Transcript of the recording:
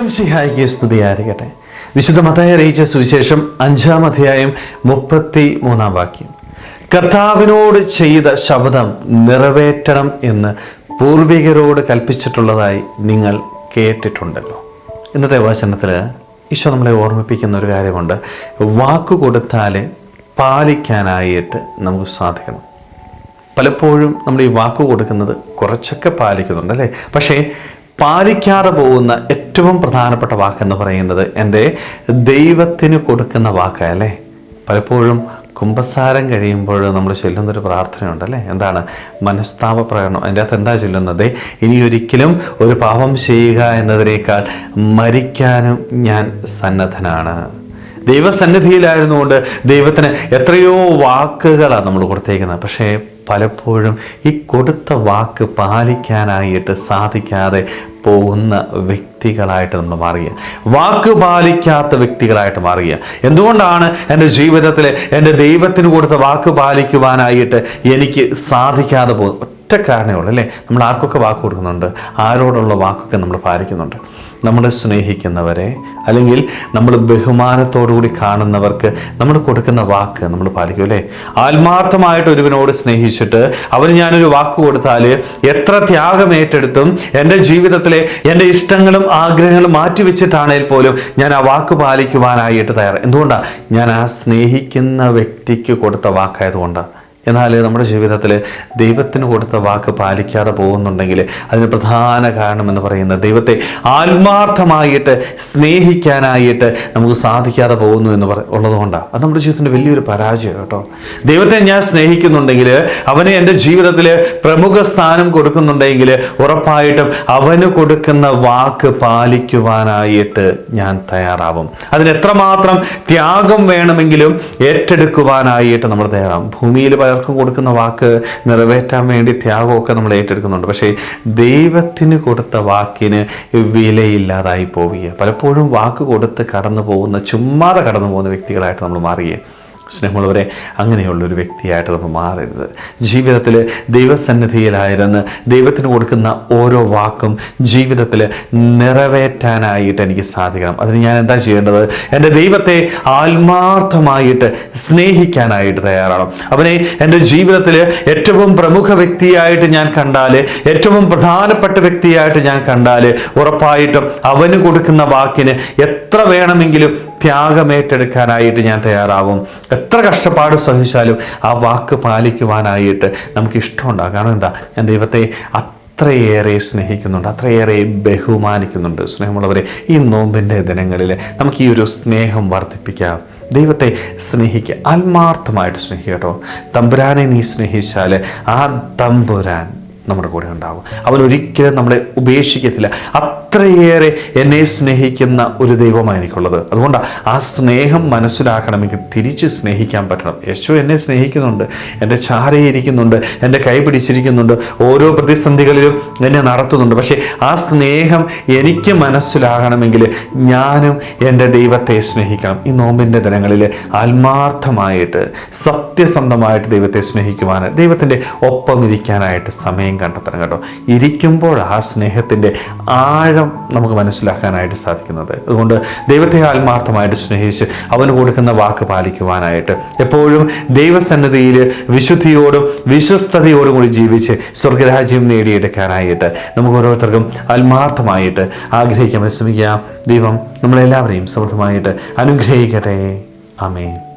ഈശോം സിഹായിക്ക് സ്തുതിയായിരിക്കട്ടെ വിശുദ്ധ മതായി അറിയിച്ച സുവിശേഷം അഞ്ചാം അധ്യായം മുപ്പത്തി മൂന്നാം വാക്യം. കർത്താവിനോട് ചെയ്ത ശബ്ദം നിറവേറ്റണം എന്ന് പൂർവികരോട് കൽപ്പിച്ചിട്ടുള്ളതായി നിങ്ങൾ കേട്ടിട്ടുണ്ടല്ലോ. ഇന്നത്തെ വചനത്തിൽ ഈശോ നമ്മളെ ഓർമ്മിപ്പിക്കുന്ന ഒരു കാര്യമുണ്ട്. വാക്ക് കൊടുത്താൽ പാലിക്കാനായിട്ട് നമുക്ക് സാധിക്കണം. പലപ്പോഴും നമ്മൾ ഈ വാക്ക് കൊടുക്കുന്നത് കുറച്ചൊക്കെ പാലിക്കുന്നുണ്ട് അല്ലേ? പക്ഷേ പാലിക്കാതെ പോകുന്ന ഏറ്റവും പ്രധാനപ്പെട്ട വാക്കെന്ന് പറയുന്നത് എന്റെ ദൈവത്തിന് കൊടുക്കുന്ന വാക്ക് അല്ലേ? പലപ്പോഴും കുംഭസാരം കഴിയുമ്പോൾ നമ്മൾ ചൊല്ലുന്നൊരു പ്രാർത്ഥനയുണ്ട് അല്ലേ എന്താണ്? മനസ്താപ പ്രകടനം. അതിന്റെ അകത്ത് എന്താ ചൊല്ലുന്നത്? ഇനി ഒരിക്കലും ഒരു പാപം ചെയ്യുക എന്നതിനേക്കാൾ മരിക്കാനും ഞാൻ സന്നദ്ധനാണ്. ദൈവസന്നിധിയിലായിരുന്നുകൊണ്ട് ദൈവത്തിന് എത്രയോ വാക്കുകളാണ് നമ്മൾ കൊടുത്തേക്കുന്നത്. പക്ഷേ പലപ്പോഴും ഈ കൊടുത്ത വാക്ക് പാലിക്കാനായിട്ട് സാധിക്കാതെ പോകുന്ന വ്യക്തികളായിട്ട് നമ്മൾ മാറുക വാക്ക് പാലിക്കാത്ത വ്യക്തികളായിട്ട് മാറുക എന്തുകൊണ്ടാണ് എന്റെ ജീവിതത്തിൽ എന്റെ ദൈവത്തിന് കൊടുത്ത വാക്ക് പാലിക്കുവാനായിട്ട് എനിക്ക് സാധിക്കാതെ പോകുന്നത്? ഒറ്റ കാരണമേ ഉള്ളൂ അല്ലേ? നമ്മൾ ആർക്കൊക്കെ വാക്ക് കൊടുക്കുന്നുണ്ട്? ആരോടുള്ള വാക്കൊക്കെ നമ്മൾ പാലിക്കുന്നുണ്ട്. നമ്മളെ സ്നേഹിക്കുന്നവരെ അല്ലെങ്കിൽ നമ്മൾ ബഹുമാനത്തോടുകൂടി കാണുന്നവർക്ക് നമ്മൾ കൊടുക്കുന്ന വാക്ക് നമ്മൾ പാലിക്കും അല്ലേ? ആത്മാർത്ഥമായിട്ട് ഒരുവനോട് സ്നേഹിച്ചിട്ട് അവന് ഞാനൊരു വാക്ക് കൊടുത്താൽ എത്ര ത്യാഗം ഏറ്റെടുത്തും എന്റെ ജീവിതത്തിലെ എന്റെ ഇഷ്ടങ്ങളും ആഗ്രഹങ്ങളും മാറ്റിവെച്ചിട്ടാണെങ്കിൽ പോലും ഞാൻ ആ വാക്ക് പാലിക്കുവാനായിട്ട് തയ്യാറ്. എന്തുകൊണ്ടാണ് ഞാൻ ആ സ്നേഹിക്കുന്ന വ്യക്തിക്ക് കൊടുത്ത വാക്കായതുകൊണ്ടാണ് എന്നാൽ നമ്മുടെ ജീവിതത്തിൽ ദൈവത്തിന് കൊടുത്ത വാക്ക് പാലിക്കാതെ പോകുന്നുണ്ടെങ്കിൽ അതിന് പ്രധാന കാരണം എന്ന് പറയുന്നത് ദൈവത്തെ ആത്മാർത്ഥമായിട്ട് സ്നേഹിക്കാനായിട്ട് നമുക്ക് സാധിക്കാതെ പോകുന്നു എന്ന് പറ ഉള്ളതുകൊണ്ടാണ് അത് നമ്മുടെ ജീവിതത്തിന്റെ വലിയൊരു പരാജയം കേട്ടോ. ദൈവത്തെ ഞാൻ സ്നേഹിക്കുന്നുണ്ടെങ്കിൽ അവന് എന്റെ ജീവിതത്തിൽ പ്രമുഖ സ്ഥാനം കൊടുക്കുന്നുണ്ടെങ്കിൽ ഉറപ്പായിട്ടും അവന് കൊടുക്കുന്ന വാക്ക് പാലിക്കുവാനായിട്ട് ഞാൻ തയ്യാറാവും. അതിന് എത്രമാത്രം ത്യാഗം വേണമെങ്കിലും ഏറ്റെടുക്കുവാനായിട്ട് നമ്മൾ തയ്യാറാവും. ഭൂമിയിൽ പലർക്കും കൊടുക്കുന്ന വാക്ക് നിറവേറ്റാൻ വേണ്ടി ത്യാഗമൊക്കെ നമ്മൾ ഏറ്റെടുക്കുന്നുണ്ട്. പക്ഷേ ദൈവത്തിന് കൊടുത്ത വാക്കിന് വിലയില്ലാതായി പോവുകയാണ്. പലപ്പോഴും വാക്ക് കൊടുത്ത് കടന്നു പോകുന്ന ചുമ്മാതെ കടന്നു പോകുന്ന വ്യക്തികളായിട്ട് നമ്മൾ മാറുകയാണ്. സ്നേഹമുള്ളവരെ അങ്ങനെയുള്ളൊരു വ്യക്തിയായിട്ട് നമ്മൾ മാറരുത്. ജീവിതത്തിൽ ദൈവസന്നിധിയിലായിരുന്ന് ദൈവത്തിന് കൊടുക്കുന്ന ഓരോ വാക്കും ജീവിതത്തിൽ നിറവേറ്റാനായിട്ട് എനിക്ക് സാധിക്കണം. അതിന് ഞാൻ എന്താ ചെയ്യേണ്ടത്? എന്റെ ദൈവത്തെ ആത്മാർത്ഥമായിട്ട് സ്നേഹിക്കാനായിട്ട് തയ്യാറാണ്. അവനെ എന്റെ ജീവിതത്തിൽ ഏറ്റവും പ്രമുഖ വ്യക്തിയായിട്ട് ഞാൻ കണ്ടാൽ ഏറ്റവും പ്രധാനപ്പെട്ട വ്യക്തിയായിട്ട് ഞാൻ കണ്ടാൽ ഉറപ്പായിട്ടും അവന് കൊടുക്കുന്ന വാക്കിന് എത്ര വേണമെങ്കിലും ത്യാഗമേറ്റെടുക്കാനായിട്ട് ഞാൻ തയ്യാറാവും. എത്ര കഷ്ടപ്പാട് സഹിച്ചാലും ആ വാക്ക് പാലിക്കുവാനായിട്ട് നമുക്ക് ഇഷ്ടമുണ്ടാകും. കാരണം എന്താ? ഞാൻ ദൈവത്തെ അത്രയേറെ സ്നേഹിക്കുന്നുണ്ട് അത്രയേറെ ബഹുമാനിക്കുന്നുണ്ട്. സ്നേഹമുള്ളവരെ ഈ നോമ്പിന്റെ ദിനങ്ങളിൽ നമുക്ക് ഈ ഒരു സ്നേഹം വർദ്ധിപ്പിക്കാം. ദൈവത്തെ സ്നേഹിക്കുക ആത്മാർത്ഥമായിട്ട് സ്നേഹിക്കുക കേട്ടോ. തമ്പുരാനെ നീ സ്നേഹിച്ചാൽ ആ തമ്പുരാൻ നമ്മുടെ കൂടെ ഉണ്ടാവും. അവൻ ഒരിക്കലും നമ്മളെ ഉപേക്ഷിക്കത്തില്ല. അത്രയേറെ എന്നെ സ്നേഹിക്കുന്ന ഒരു ദൈവമാണ് എനിക്കുള്ളത്. അതുകൊണ്ടാണ് ആ സ്നേഹം മനസ്സിലാക്കണമെങ്കിൽ തിരിച്ച് സ്നേഹിക്കാൻ പറ്റണം. യേശു എന്നെ സ്നേഹിക്കുന്നുണ്ട് എന്റെ ചാരയിരിക്കുന്നുണ്ട് എന്റെ കൈ പിടിച്ചിരിക്കുന്നുണ്ട് ഓരോ പ്രതിസന്ധികളിലും എന്നെ നടത്തുന്നുണ്ട്. പക്ഷേ ആ സ്നേഹം എനിക്ക് മനസ്സിലാകണമെങ്കിൽ ഞാനും എന്റെ ദൈവത്തെ സ്നേഹിക്കണം. ഈ നോമ്പിന്റെ ദിനങ്ങളിൽ ആത്മാർത്ഥമായിട്ട് സത്യസന്ധമായിട്ട് ദൈവത്തെ സ്നേഹിക്കുവാൻ ദൈവത്തിന്റെ ഒപ്പം ഇരിക്കാനായിട്ട് സമയം കണ്ടെത്തണം കേട്ടോ. ഇരിക്കുമ്പോൾ ആ സ്നേഹത്തിന്റെ ആഴം നമുക്ക് മനസ്സിലാക്കാനായിട്ട് സാധിക്കുന്നത്. അതുകൊണ്ട് ദൈവത്തെ ആത്മാർത്ഥമായിട്ട് സ്നേഹിച്ച് അവന് കൊടുക്കുന്ന വാക്ക് പാലിക്കുവാനായിട്ട് എപ്പോഴും ദൈവസന്നിധിയിൽ വിശുദ്ധിയോടും വിശ്വസ്തയോടും കൂടി ജീവിച്ച് സ്വർഗരാജ്യം നേടിയെടുക്കാനായിട്ട് നമുക്ക് ഓരോരുത്തർക്കും ആത്മാർത്ഥമായിട്ട് ആഗ്രഹിക്കാൻ ശ്രമിക്കാം ദൈവം നമ്മളെല്ലാവരെയും സമൃദ്ധമായിട്ട് അനുഗ്രഹിക്കട്ടെ. ആമേൻ.